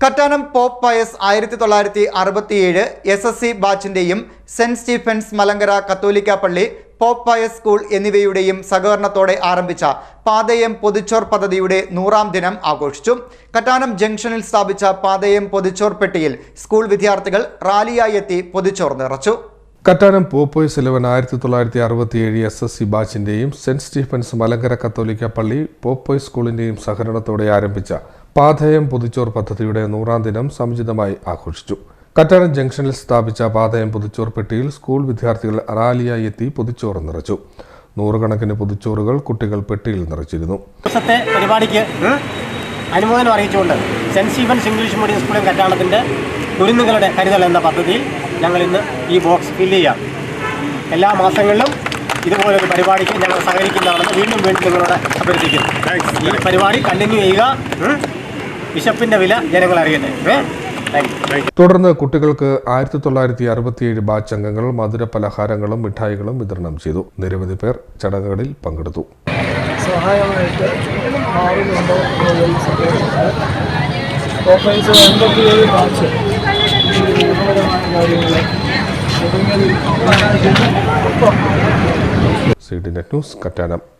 Kattanam pop Pius ആയിരത്തി തൊള്ളായിരത്തി അറുപത്തിയേഴ് എസ് എസ് സി ബാച്ചിന്റെയും സെന്റ് സ്റ്റീഫൻസ് മലങ്കര കത്തോലിക്ക പള്ളി പോപ്പ് പയസ് സ്കൂൾ എന്നിവയുടെയും സഹകരണത്തോടെ ആരംഭിച്ച പാതയം പൊതിച്ചോർ പദ്ധതിയുടെ നൂറാം ദിനം ആഘോഷിച്ചു. കറ്റാനം ജംഗ്ഷനിൽ സ്ഥാപിച്ച പാതയം പൊതിച്ചോർ പെട്ടിയിൽ സ്കൂൾ വിദ്യാർത്ഥികൾ റാലിയായി എത്തി പൊതിച്ചോർ നിറച്ചു. കറ്റാനം പോപ്പോയ്സ് ഇലവൻ ആയിരത്തി തൊള്ളായിരത്തി അറുപത്തിയേഴ് എസ് എസ് സി ബാച്ചിന്റെയും സെന്റ് സ്റ്റീഫൻസ് മലങ്കര കത്തോലിക്ക പള്ളി പോപ്പോയ് സ്കൂളിന്റെയും സഹകരണത്തോടെ ആരംഭിച്ച പാതയം പുതുച്ചോർ പദ്ധതിയുടെ നൂറാം ദിനം സമുചിതമായി ആഘോഷിച്ചു. കറ്റാനം ജംഗ്ഷനിൽ സ്ഥാപിച്ച പാതയം പുതുച്ചോർ പെട്ടിയിൽ സ്കൂൾ വിദ്യാർത്ഥികൾ റാലിയായി എത്തി പുതുച്ചോറ് നിറച്ചു. നൂറുകണക്കിന് പുതുച്ചോറുകൾ കുട്ടികൾ പെട്ടിയിൽ നിറച്ചിരുന്നു. ദിവസത്തെ പരിപാടിക്ക് അനുമോദനം അറിയിച്ചുകൊണ്ട് സെന്റ് സ്റ്റീഫൻസ് ഇംഗ്ലീഷ് മീഡിയം സ്കൂളിൽ കറ്റാണത്തിന്റെ കുരുന്നുകളുടെ കരുതൽ എന്ന പദ്ധതിയിൽ ഞങ്ങൾ ഇന്ന് ഈ ബോക്സ് ഫില്ല് ചെയ്യാം. എല്ലാ മാസങ്ങളിലും ഇതുപോലൊരു പരിപാടിക്ക് ഞങ്ങൾ സഹകരിക്കുന്നതാണെന്ന് വീണ്ടും വീണ്ടും നിങ്ങളോട് അഭ്യർത്ഥിക്കുന്നു. ഈ പരിപാടി കണ്ടിന്യൂ ചെയ്യുക. വിശപ്പിന്റെ വില ജനങ്ങൾ അറിയട്ടെ ഏ? തുടർന്ന് കുട്ടികൾക്ക് ആയിരത്തി തൊള്ളായിരത്തി അറുപത്തിയേഴ് ബാച്ച് അംഗങ്ങൾ മധുര പലഹാരങ്ങളും മിഠായികളും വിതരണം ചെയ്തു. നിരവധി പേർ ചടങ്ങുകളിൽ പങ്കെടുത്തു. സഹായമായിട്ട് C D net news Kattanam.